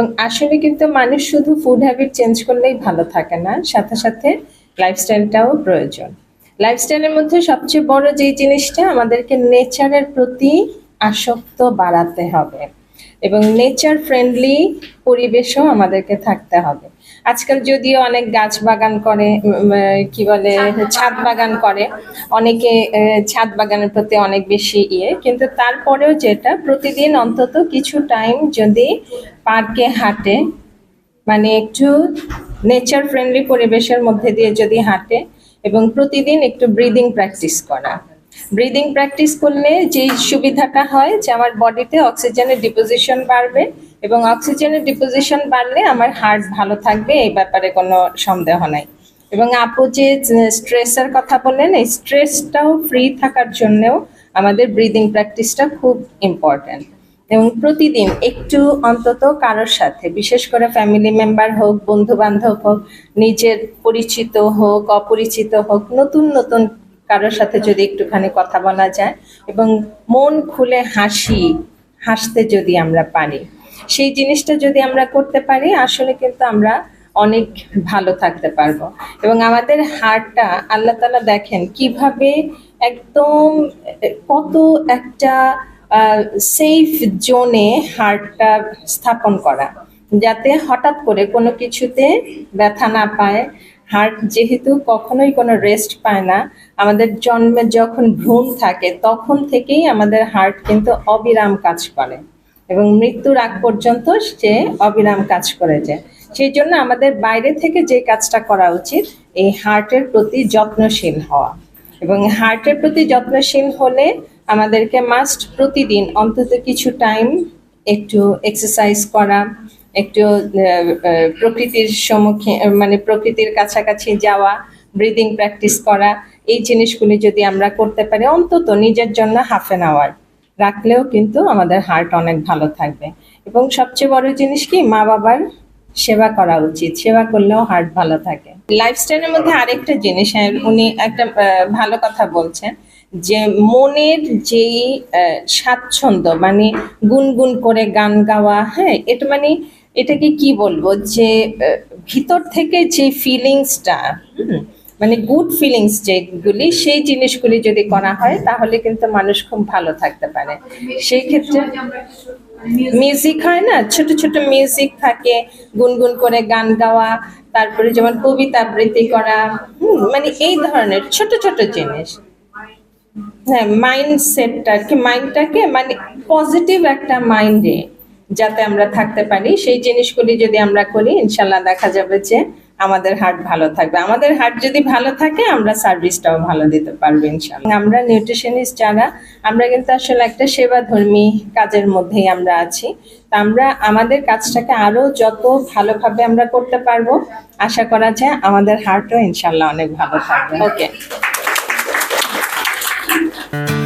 এবং আসলে কিন্তু মানুষ শুধু ফুড হ্যাবিট চেঞ্জ করলেই ভালো থাকে না সাথে সাথে লাইফস্টাইলটাও প্রয়োজন। লাইফস্টাইলের মধ্যে সবচেয়ে বড় যে জিনিসটা আমাদেরকে নেচারের প্রতি আসক্ত বাড়াতে হবে এবং নেচার ফ্রেন্ডলি পরিবেশও আমাদেরকে থাকতে হবে। আজকাল যদিও অনেক গাছ বাগান করে কি বলে ছাদ বাগান। করে। অনেকে ছাদ বাগানের প্রতি অনেক বেশি ইয়ে কিন্তু তারপরেও যেটা প্রতিদিন অন্তত কিছু টাইম যদি পার্কে হাঁটে মানে একটু নেচার ফ্রেন্ডলি পরিবেশের মধ্যে দিয়ে যদি হাঁটে এবং প্রতিদিন একটু ব্রিদিং প্র্যাকটিস করা। ব্রিদিং প্র্যাকটিস করলে যেই সুবিধাটা হয় যে আমার বডিতে অক্সিজেনের ডিপোজিশন বাড়বে এবং অক্সিজেনের ডিপোজিশন বাড়লে আমার হার্ট ভালো থাকবে, এই ব্যাপারে কোনো সন্দেহ নাই। এবং আপু যে স্ট্রেসের কথা বললেন, এই স্ট্রেসটাও ফ্রি থাকার জন্যও আমাদের ব্রিদিং প্র্যাকটিসটা খুব ইম্পর্ট্যান্ট এবং প্রতিদিন একটু অন্তত কারোর সাথে, বিশেষ করে ফ্যামিলি মেম্বার হোক বন্ধু বান্ধব হোক, নিজের পরিচিত হোক, অপরিচিত হোক, নতুন নতুন কারোর সাথে যদি একটুখানি কথা বলা যায় এবং মন খুলে হাসি, হাসতে যদি আমরা পারি, সেই জিনিসটা যদি আমরা করতে পারি, আসলে কিন্তু আমরা অনেক ভালো থাকতে পারব। এবং আমাদের হারটা আল্লাহ তালা দেখেন কীভাবে একদম কত একটা সেফ জোনে হার্টটা স্থাপন করা, যাতে হঠাৎ করে কোনো কিছুতে ব্যথা না পায়। হার্ট যেহেতু কখনোই কোনো রেস্ট পায় না, আমাদের জন্মে যখন ভ্রূণ থাকে, তখন থেকেই আমাদের হার্ট কিন্তু অবিরাম কাজ করে এবং মৃত্যুর আগ পর্যন্ত সে অবিরাম কাজ করে যায় সেই জন্য আমাদের বাইরে থেকে যে কাজটা করা উচিত, এই হার্টের প্রতি যত্নশীল হওয়া এবং হার্টের প্রতি যত্নশীল হলে আমাদেরকে মাস্ট প্রতিদিন অন্তত কিছু টাইম একটু এক্সারসাইজ করা একটু প্রকৃতির সম্মুখীন মানে প্রকৃতির কাছাকাছি যাওয়া ব্রিদিং প্র্যাকটিস করা এই জিনিসগুলি যদি আমরা করতে পারি অন্তত নিজের জন্য হাফ এন আওয়ার রাখলেও কিন্তু আমাদের হার্ট অনেক ভালো থাকবে। এবং সবচেয়ে বড় জিনিস কি মা বাবার সেবা করা উচিত। সেবা করলেও হার্ট ভালো থাকে। লাইফস্টাইলের মধ্যে আরেকটা জিনিস হ্যাঁ, উনি একটা ভালো কথা বলছেন। যে মনের যেই স্বাচ্ছন্দ্য মানে গুনগুন করে গান গাওয়া হ্যাঁ এটা মানে এটাকে কি বলব? যে ভিতর থেকে যে ফিলিংসটা মানে গুড ফিলিংস যেগুলি, সেই জিনিসগুলি যদি করা হয়, তাহলে কিন্তু মানুষ খুব ভালো থাকতে পারে। সেই ক্ষেত্রে মিউজিক হয় না? ছোট ছোট মিউজিক থাকে, গুনগুন করে গান গাওয়া, তারপরে যেমন কবিতা আবৃত্তি করা মানে এই ধরনের ছোট ছোট জিনিস। হ্যাঁ মাইন্ড সেটটা কি মাইন্ডটাকে মানে পজিটিভ একটা মাইন্ডে যাতে আমরা থাকতে পারি। সেই জিনিসগুলি যদি আমরা করি, ইনশাল্লাহ দেখা যাবে যে আমাদের হার্ট ভালো থাকবে। আমাদের হার্ট যদি ভালো থাকে, আমরা সার্ভিসটাও ভালো দিতে পারব ইনশাল্লাহ। আমরা নিউট্রিশনিস্ট যারা, আমরা কিন্তু আসলে একটা সেবাধর্মী কাজের মধ্যেই আমরা আছি। তা আমরা, আমাদের কাজটাকে আরও যত ভালোভাবে আমরা করতে পারব, আশা করা যায় আমাদের হার্টও ইনশাল্লাহ অনেক ভালো থাকবে। ওকে Bye.